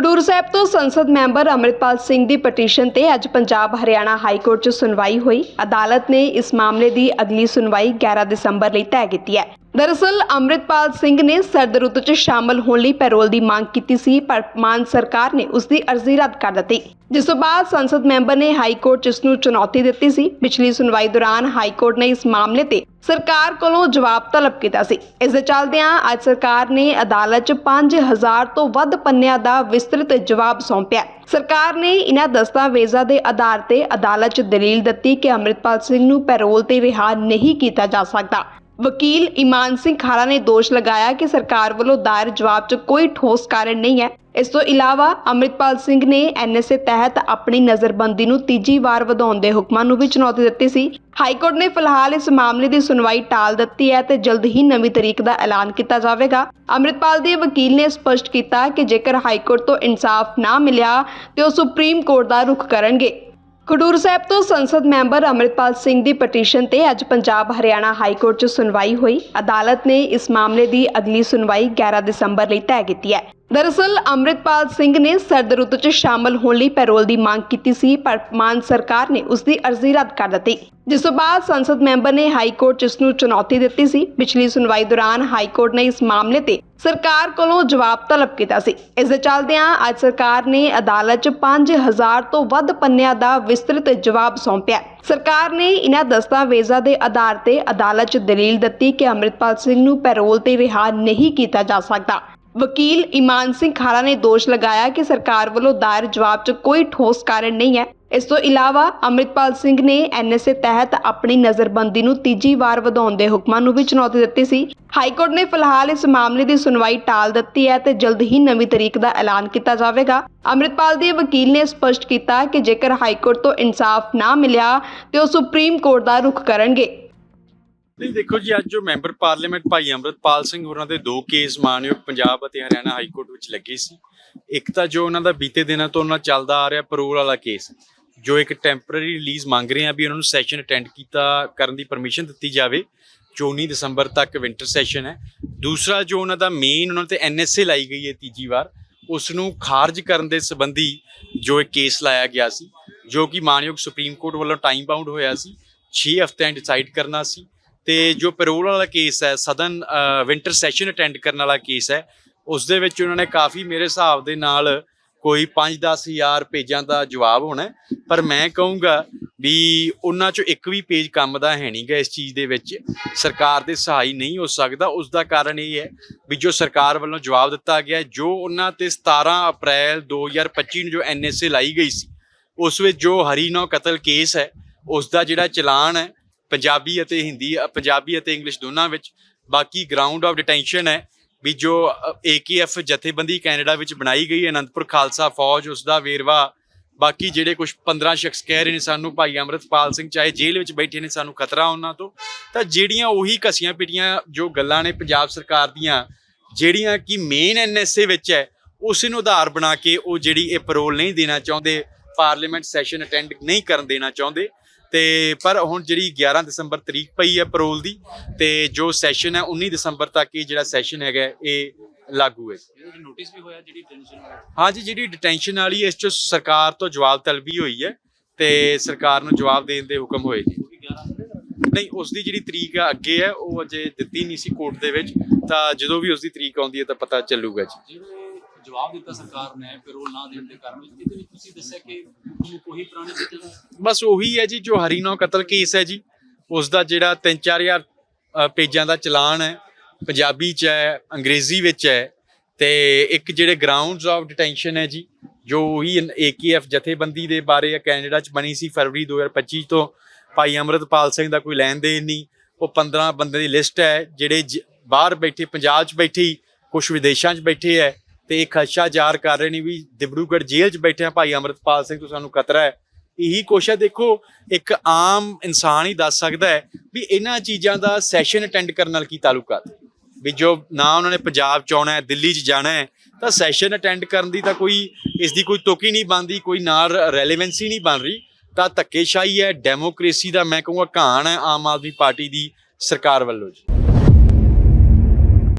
ਖਡੂਰ ਸਾਹਿਬ ਤੋਂ ਸੰਸਦ ਮੈਂਬਰ ਅੰਮ੍ਰਿਤਪਾਲ ਸਿੰਘ ਦੀ ਪਟੀਸ਼ਨ ਤੇ ਅੱਜ ਪੰਜਾਬ ਹਰਿਆਣਾ ਹਾਈ ਕੋਰਟ 'ਚ ਸੁਣਵਾਈ ਹੋਈ। ਅਦਾਲਤ ਨੇ ਇਸ ਮਾਮਲੇ ਦੀ ਅਗਲੀ ਸੁਣਵਾਈ 11 ਦਸੰਬਰ ਲਈ ਤੈਅ ਕੀਤੀ ਹੈ। ਦਰਅਸਲ, ਅੰਮ੍ਰਿਤਪਾਲ ਸਿੰਘ ਨੇ ਸਰਦ ਰੁੱਤ 'ਚ ਸ਼ਾਮਲ ਹੋਣ ਲਈ ਪੈਰੋਲ ਦੀ ਮੰਗ ਕੀਤੀ ਸੀ, ਪਰ ਮਾਨ ਸਰਕਾਰ ਨੇ ਉਸ ਦੀ ਅਰਜ਼ੀ ਰੱਦ ਕਰ ਦਿੱਤੀ। ਜਿਸ ਤੋਂ ਬਾਅਦ ਸੰਸਦ ਮੈਂਬਰ ਨੇ ਹਾਈ ਕੋਰਟ 'ਚ ਇਸ ਨੂੰ ਚੁਣੌਤੀ ਦਿੱਤੀ ਸੀ। ਪਿਛਲੀ ਸੁਣਵਾਈ ਦੌਰਾਨ ਹਾਈ ਕੋਰਟ ਨੇ ਇਸ ਮਾਮਲੇ ਤੇ ਸਰਕਾਰ ਕੋਲੋਂ ਜਵਾਬ ਤਲਬ ਕੀਤਾ ਸੀ। ਇਸ ਦੇ ਚੱਲਦਿਆਂ ਅੱਜ ਸਰਕਾਰ ਨੇ ਅਦਾਲਤ 'ਚ 5000 ਤੋਂ ਵੱਧ ਪੰਨਿਆਂ ਦਾ ਵਿਸਤ੍ਰਿਤ ਜਵਾਬ ਸੌਂਪਿਆ। ਸਰਕਾਰ ਨੇ ਇਨ੍ਹਾਂ ਦਸਤਾਵੇਜ਼ਾਂ ਦੇ ਆਧਾਰ ਤੇ ਅਦਾਲਤ 'ਚ ਦਲੀਲ ਦਿੱਤੀ ਕਿ ਅੰਮ੍ਰਿਤਪਾਲ ਸਿੰਘ ਨੂੰ ਪੈਰੋਲ ਤੇ ਰਿਹਾ ਨਹੀਂ ਕੀਤਾ ਜਾ ਸਕਦਾ। ਵਕੀਲ ਇਮਾਨ ਸਿੰਘ ਖਾਰਾ ਨੇ ਦੋਸ਼ ਲਗਾਇਆ ਕਿ ਸਰਕਾਰ ਵੱਲੋਂ ਦਾਇਰ ਜਵਾਬ 'ਚ ਕੋਈ ਠੋਸ ਕਾਰਨ ਨਹੀਂ ਹੈ। ਇਸ ਤੋਂ ਇਲਾਵਾ ਅੰਮ੍ਰਿਤਪਾਲ ਸਿੰਘ ਨੇ ਐਨਐਸਏ ਤਹਿਤ ਆਪਣੀ ਨਜ਼ਰਬੰਦੀ ਨੂੰ ਤੀਜੀ ਵਾਰ ਵਧਾਉਣ ਦੇ ਹੁਕਮਾਂ ਨੂੰ ਵੀ ਚੁਣੌਤੀ ਦਿੱਤੀ ਸੀ। ਹਾਈ ਨੇ ਫਿਲਹਾਲ ਇਸ ਮਾਮਲੇ ਦੀ ਸੁਣਵਾਈ ਟਾਲ ਦਿੱਤੀ ਹੈ ਤੇ ਜਲਦ ਹੀ ਨਵੀਂ ਤਰੀਕ ਦਾ ਐਲਾਨ ਕੀਤਾ ਜਾਵੇਗਾ। ਅੰਮ੍ਰਿਤਪਾਲ ਦੇ ਵਕੀਲ ਨੇ ਸਪਸ਼ਟ ਕੀਤਾ ਕਿ ਜੇਕਰ ਹਾਈ ਤੋਂ ਇਨਸਾਫ ਨਾ ਮਿਲਿਆ, ਤੇ ਉਹ ਸੁਪਰੀਮ ਕੋਰਟ ਦਾ ਰੁਖ ਕਰਨਗੇ। ਖਡੂਰ ਸਾਹਿਬ ਤੋਂ ਸੰਸਦ ਮੈਂਬਰ ਅੰਮ੍ਰਿਤਪਾਲ ਸਿੰਘ ਦੀ ਪਟੀਸ਼ਨ ਤੇ ਅੱਜ ਪੰਜਾਬ ਹਰਿਆਣਾ ਹਾਈ ਕੋਰਟ 'ਚ ਸੁਣਵਾਈ ਹੋਈ। ਅਦਾਲਤ ਨੇ ਇਸ ਮਾਮਲੇ ਦੀ ਅਗਲੀ ਸੁਣਵਾਈ 11 ਦਸੰਬਰ ਲਈ ਤੈਅ ਕੀਤੀ ਹੈ। ਦਰਅਸਲ, ਅੰਮ੍ਰਿਤਪਾਲ ਸਿੰਘ ਨੇ ਸਰਦ ਰੁੱਤ 'ਚ ਸ਼ਾਮਲ ਹੋਣ ਲਈ ਪੈਰੋਲ ਦੀ ਮੰਗ ਕੀਤੀ ਸੀ, ਪਰ ਮਾਨ ਸਰਕਾਰ ਨੇ ਉਸ ਦੀ ਅਰਜ਼ੀ ਰੱਦ ਕਰ ਦਿੱਤੀ। ਜਿਸ ਤੋਂ ਬਾਅਦ ਸੰਸਦ ਮੈਂਬਰ ਨੇ ਹਾਈ ਕੋਰਟ 'ਚ ਇਸ ਨੂੰ ਚੁਣੌਤੀ ਦਿੱਤੀ ਸੀ। ਪਿਛਲੀ ਸੁਣਵਾਈ ਦੌਰਾਨ ਹਾਈ ਕੋਰਟ ਨੇ ਇਸ ਮਾਮਲੇ ਤੇ ਸਰਕਾਰ ਕੋਲੋਂ ਜਵਾਬ ਤਲਬ ਕੀਤਾ ਸੀ। ਇਸ ਦੇ ਚੱਲਦਿਆਂ ਅੱਜ ਸਰਕਾਰ ਨੇ ਅਦਾਲਤ 'ਚ 5000 ਤੋਂ ਵੱਧ ਪੰਨਿਆਂ ਦਾ ਵਿਸਤ੍ਰਿਤ ਜਵਾਬ ਸੌਂਪਿਆ। ਸਰਕਾਰ ਨੇ ਇਹਨਾਂ ਦਸਤਾਵੇਜ਼ਾਂ ਦੇ ਆਧਾਰ ਤੇ ਅਦਾਲਤ 'ਚ ਦਲੀਲ ਦਿੱਤੀ ਕਿ ਅੰਮ੍ਰਿਤਪਾਲ ਸਿੰਘ ਨੂੰ ਪੈਰੋਲ ਤੇ ਰਿਹਾ ਨਹੀਂ ਕੀਤਾ ਜਾ ਸਕਦਾ। ਵਕੀਲ ਇਮਾਨ ਸਿੰਘ ਖਾਰਾ ਨੇ ਦੋਸ਼ ਲਗਾਇਆ ਕਿ ਸਰਕਾਰ ਵੱਲੋਂ ਦਾਇਰ ਜਵਾਬ 'ਚ ਕੋਈ ਠੋਸ ਕਾਰਨ ਨਹੀਂ ਹੈ। ਇਸ ਤੋਂ ਇਲਾਵਾ ਅੰਮ੍ਰਿਤਪਾਲ ਸਿੰਘ ਨੇ ਐਨਐਸਏ ਤਹਿਤ ਆਪਣੀ ਨਜ਼ਰਬੰਦੀ ਨੂੰ ਤੀਜੀ ਵਾਰ ਵਧਾਉਣ ਦੇ ਹੁਕਮਾਂ ਨੂੰ ਵੀ ਚੁਣੌਤੀ ਦਿੱਤੀ ਸੀ। ਹਾਈ ਕੋਰਟ ਨੇ ਫਿਲਹਾਲ ਇਸ ਮਾਮਲੇ ਦੀ ਸੁਣਵਾਈ ਟਾਲ ਦਿੱਤੀ ਹੈ ਤੇ ਜਲਦ ਹੀ ਨਵੀਂ ਤਰੀਕ ਦਾ ਐਲਾਨ ਕੀਤਾ ਜਾਵੇਗਾ। ਅੰਮ੍ਰਿਤਪਾਲ ਦੇ ਵਕੀਲ ਨੇ ਸਪਸ਼ਟ ਕੀਤਾ ਕਿ ਜੇਕਰ ਹਾਈ ਕੋਰਟ ਤੋਂ ਇਨਸਾਫ ਨਾ ਮਿਲਿਆ ਤੇ ਉਹ ਸੁਪਰੀਮ ਕੋਰਟ ਦਾ ਰੁਖ ਕਰਨਗੇ। ਨਹੀਂ ਦੇਖੋ ਜੀ, ਅੱਜ ਜੋ ਮੈਂਬਰ ਪਾਰਲੀਮੈਂਟ ਭਾਈ ਅੰਮ੍ਰਿਤਪਾਲ ਸਿੰਘ ਹੋਰਾਂ ਦੇ ਦੋ ਕੇਸ ਮਾਨਯੋਗ ਪੰਜਾਬ ਅਤੇ ਹਰਿਆਣਾ ਹਾਈ ਕੋਰਟ ਵਿੱਚ ਲੱਗੇ ਸੀ। ਇੱਕ ਤਾਂ ਜੋ ਉਹਨਾਂ ਦਾ ਬੀਤੇ ਦਿਨਾਂ ਤੋਂ ਉਹਨਾਂ ਚੱਲਦਾ ਆ ਰਿਹਾ ਪਰੋਲ ਵਾਲਾ ਕੇਸ, ਜੋ ਇੱਕ ਟੈਂਪਰੇਰੀ ਰਿਲੀਜ਼ ਮੰਗ ਰਹੇ ਆ ਵੀ ਉਹਨਾਂ ਨੂੰ ਸੈਸ਼ਨ ਅਟੈਂਡ ਕੀਤਾ ਕਰਨ ਦੀ ਪਰਮਿਸ਼ਨ ਦਿੱਤੀ ਜਾਵੇ 24 ਦਸੰਬਰ ਤੱਕ ਵਿੰਟਰ ਸੈਸ਼ਨ ਹੈ। ਦੂਸਰਾ ਜੋ ਉਹਨਾਂ ਦਾ ਮੇਨ ਉਹਨਾਂ ਤੇ ਐਨਐਸਏ ਲਾਈ ਗਈ ਹੈ ਤੀਜੀ ਵਾਰ, ਉਸ ਨੂੰ ਖਾਰਜ ਕਰਨ ਦੇ ਸੰਬੰਧੀ ਜੋ ਇੱਕ ਕੇਸ ਲਾਇਆ ਗਿਆ ਸੀ, ਜੋ ਕਿ ਮਾਨਯੋਗ ਸੁਪਰੀਮ ਕੋਰਟ ਵੱਲੋਂ ਟਾਈਮ ਬਾਉਂਡ ਹੋਇਆ ਸੀ 6 ਹਫ਼ਤਿਆਂ ਡਿਸਾਈਡ ਕਰਨਾ ਸੀ। ਤੇ ਜੋ ਪੈਰੋਲ ਵਾਲਾ ਕੇਸ ਹੈ ਸਦਨ ਵਿੰਟਰ ਸੈਸ਼ਨ ਅਟੈਂਡ ਕਰਨ ਵਾਲਾ ਕੇਸ ਹੈ, ਉਸ ਦੇ ਵਿੱਚ ਉਹਨਾਂ ਨੇ ਕਾਫੀ ਮੇਰੇ ਹਿਸਾਬ ਦੇ ਨਾਲ ਕੋਈ 5-10 ਹਜ਼ਾਰ ਪੇਜਾਂ ਦਾ ਜਵਾਬ ਹੋਣਾ ਪਰ ਮੈਂ ਕਹੂੰਗਾ ਵੀ ਉਹਨਾਂ ਚੋਂ ਇੱਕ ਵੀ ਪੇਜ ਕੰਮ ਦਾ ਹੈ ਨਹੀਂਗਾ ਇਸ ਚੀਜ਼ ਦੇ ਵਿੱਚ। ਸਰਕਾਰ ਦੇ ਸਹਾਈ ਨਹੀਂ ਹੋ ਸਕਦਾ। ਉਸ ਦਾ ਕਾਰਨ ਇਹ ਹੈ ਵੀ ਜੋ ਸਰਕਾਰ ਵੱਲੋਂ ਜਵਾਬ ਦਿੱਤਾ ਗਿਆ ਜੋ ਉਹਨਾਂ ਤੇ 17 ਅਪ੍ਰੈਲ 2025 ਨੂੰ ਜੋ ਐਨਐਸਏ ਲਾਈ ਗਈ ਸੀ, ਉਸ ਵਿੱਚ ਜੋ ਹਰੀਨੋ ਕਤਲ ਕੇਸ ਹੈ, ਉਸ ਦਾ ਜਿਹੜਾ ਚਲਾਨ ਹੈ ਪੰਜਾਬੀ ਅਤੇ ਹਿੰਦੀ ਪੰਜਾਬੀ ਅਤੇ ਇੰਗਲਿਸ਼ ਦੋਨਾਂ ਵਿੱਚ ਬਾਕੀ ਗਰਾਊਂਡ ਆਫ ਡਿਟੈਂਸ਼ਨ ਹੈ ਵੀ ਜੋ ਏਕੇਐਫ ਜਥੇਬੰਦੀ ਕੈਨੇਡਾ ਵਿੱਚ ਬਣਾਈ ਗਈ ਹੈ, ਅਨੰਦਪੁਰ ਖਾਲਸਾ ਫੌਜ ਉਸ ਦਾ ਵੇਰਵਾ, ਬਾਕੀ ਜਿਹੜੇ ਕੁਝ 15 ਸ਼ਖਸ ਕਹਿ ਰਹੇ ਨੇ ਸਾਨੂੰ, ਭਾਈ ਅੰਮ੍ਰਿਤਪਾਲ ਸਿੰਘ ਚਾਹੇ ਜੇਲ੍ਹ ਵਿੱਚ ਬੈਠੇ ਨੇ ਸਾਨੂੰ ਖਤਰਾ ਉਹਨਾਂ ਤੋਂ, ਤਾਂ ਜਿਹੜੀਆਂ ਉਹੀ ਘਸੀਆਂ ਪਿਟੀਆਂ ਜੋ ਗੱਲਾਂ ਨੇ ਪੰਜਾਬ ਸਰਕਾਰ ਦੀਆਂ, ਜਿਹੜੀਆਂ ਕਿ ਮੇਨ ਐਨਐਸਏ ਵਿੱਚ ਹੈ, ਉਸ ਨੂੰ ਆਧਾਰ ਬਣਾ ਕੇ ਉਹ ਜਿਹੜੀ ਇਹ ਪੈਰੋਲ ਨਹੀਂ ਦੇਣਾ ਚਾਹੁੰਦੇ ਪਾਰਲੀਮੈਂਟ ਸੈਸ਼ਨ ਅਟੈਂਡ ਨਹੀਂ ਕਰਨ ਦੇਣਾ ਚਾਹੁੰਦੇ ਤੇ ਪਰ ਹੁਣ ਜਿਹੜੀ 11 ਦਸੰਬਰ ਤਰੀਕ ਪਈ ਹੈ ਪੈਰੋਲ ਦੀ ਤੇ ਜੋ ਸੈਸ਼ਨ ਹੈ 19 ਦਸੰਬਰ ਤੱਕ ਇਹ ਜਿਹੜਾ ਸੈਸ਼ਨ ਹੈਗਾ ਇਹ ਲਾਗੂ ਹੈ। ਨੋਟਿਸ ਵੀ ਹੋਇਆ ਜਿਹੜੀ ਟੈਨਸ਼ਨ ਹੋਇਆ ਹਾਂਜੀ ਜਿਹੜੀ ਡਿਟੈਂਸ਼ਨ ਵਾਲੀ ਇਸ ਚ ਸਰਕਾਰ ਤੋਂ ਜਵਾਬ ਤਲਬੀ ਹੋਈ ਹੈ ਤੇ ਸਰਕਾਰ ਨੂੰ ਜਵਾਬ ਦੇਣ ਦੇ ਹੁਕਮ ਹੋਏ ਜੀ ਉਹ ਵੀ 11 ਨਹੀਂ ਉਸ ਦੀ ਜਿਹੜੀ ਤਰੀਕ ਆ ਅੱਗੇ ਹੈ ਉਹ ਅਜੇ ਦਿੱਤੀ ਨਹੀਂ ਸੀ ਕੋਰਟ ਦੇ ਵਿੱਚ ਤਾਂ ਜਦੋਂ ਵੀ ਉਸ ਦੀ ਤਰੀਕ ਆਉਂਦੀ ਹੈ ਤਾਂ ਪਤਾ ਚੱਲੂਗਾ ਜੀ। ਜਵਾਬ ਦਿੱਤਾ ਸਰਕਾਰ ਨੇ ਪੈਰੋਲ ਨਾ ਦੇਣ ਦੇ ਕਾਰਨ ਇਹਦੇ ਵਿੱਚ ਤੁਸੀਂ ਦੱਸਿਆ ਕਿ ਤੁਹਾਨੂੰ ਪੁਰਾਣੀ ਚੀਜ਼ਾਂ ਬਸ ਉਹੀ ਹੈ ਜੀ, ਜੋ ਹਰੀਨੋ ਕਤਲ ਕੇਸ ਹੈ ਜੀ ਉਸ ਦਾ ਜਿਹੜਾ 3-4000 ਪੇਜਾਂ ਦਾ ਚਲਾਨ ਹੈ, ਪੰਜਾਬੀ ਚ ਹੈ, ਅੰਗਰੇਜ਼ੀ ਵਿੱਚ ਹੈ, ਤੇ ਇੱਕ ਜਿਹੜੇ ਗਰਾਊਂਡਸ ਆਫ ਡਿਟੈਂਸ਼ਨ ਹੈ ਜੀ, ਜੋ ਉਹੀ ਏਕੇਐਫ ਜਥੇਬੰਦੀ ਦੇ ਬਾਰੇ ਹੈ ਕੈਨੇਡਾ ਚ ਬਣੀ ਸੀ ਫਰਵਰੀ 2025 ਤੋਂ, ਭਾਈ ਅਮਰਤਪਾਲ ਸਿੰਘ ਦਾ ਕੋਈ ਲੈਣ ਦੇਣ ਨਹੀਂ, ਉਹ 15 ਬੰਦੇ ਦੀ ਲਿਸਟ ਹੈ, ਜਿਹੜੇ ਬਾਹਰ ਬੈਠੇ, ਪੰਜਾਬ ਚ ਬੈਠੇ ਕੁਝ ਵਿਦੇਸ਼ਾਂ ਚ ਬੈਠੇ ਹੈ ਤੇ ਇਹ ਖਦਸ਼ਾ ਜ਼ਾਹਰ ਕਰ ਰਹੇ ਨੇ ਵੀ ਦਿਬੜੂਗੜ੍ਹ ਜੇਲ੍ਹ ਚ ਬੈਠੇ ਆ ਭਾਈ ਅਮਰਤਪਾਲ ਸਿੰਘ ਤੋਂ ਸਾਨੂੰ ਖਤਰਾ ਹੈ। ਇਹੀ ਕੁਛ ਦੇਖੋ, ਇੱਕ ਆਮ ਇਨਸਾਨ ਹੀ ਦੱਸ ਸਕਦਾ ਹੈ ਵੀ ਇਹਨਾਂ ਚੀਜ਼ਾਂ ਦਾ ਸੈਸ਼ਨ ਅਟੈਂਡ ਕਰਨ ਨਾਲ ਕੀ ਤਾਲੁਕਾਤ ਵੀ ਜੋ ਨਾ ਉਹਨਾਂ ਨੇ ਪੰਜਾਬ ਚ ਆਉਣਾ ਹੈ, ਦਿੱਲੀ ਚ ਜਾਣਾ ਹੈ, ਤਾਂ ਸੈਸ਼ਨ ਅਟੈਂਡ ਕਰਨ ਦੀ ਤਾਂ ਕੋਈ ਇਸ ਦੀ ਕੋਈ ਤੁਕ ਹੀ ਨਹੀਂ ਬਣਦੀ, ਕੋਈ ਨਾਲ ਰੈਲੇਵੈਂਸੀ ਨਹੀਂ ਬਣ ਰਹੀ। ਤਾਂ ਧੱਕੇਸ਼ਾਹੀ ਹੈ ਡੈਮੋਕ੍ਰੇਸੀ ਦਾ ਮੈਂ ਕਹੂੰਗਾ ਕਹਾਣ ਹੈ ਆਮ ਆਦਮੀ ਪਾਰਟੀ ਦੀ ਸਰਕਾਰ ਵੱਲੋਂ ਜੀ।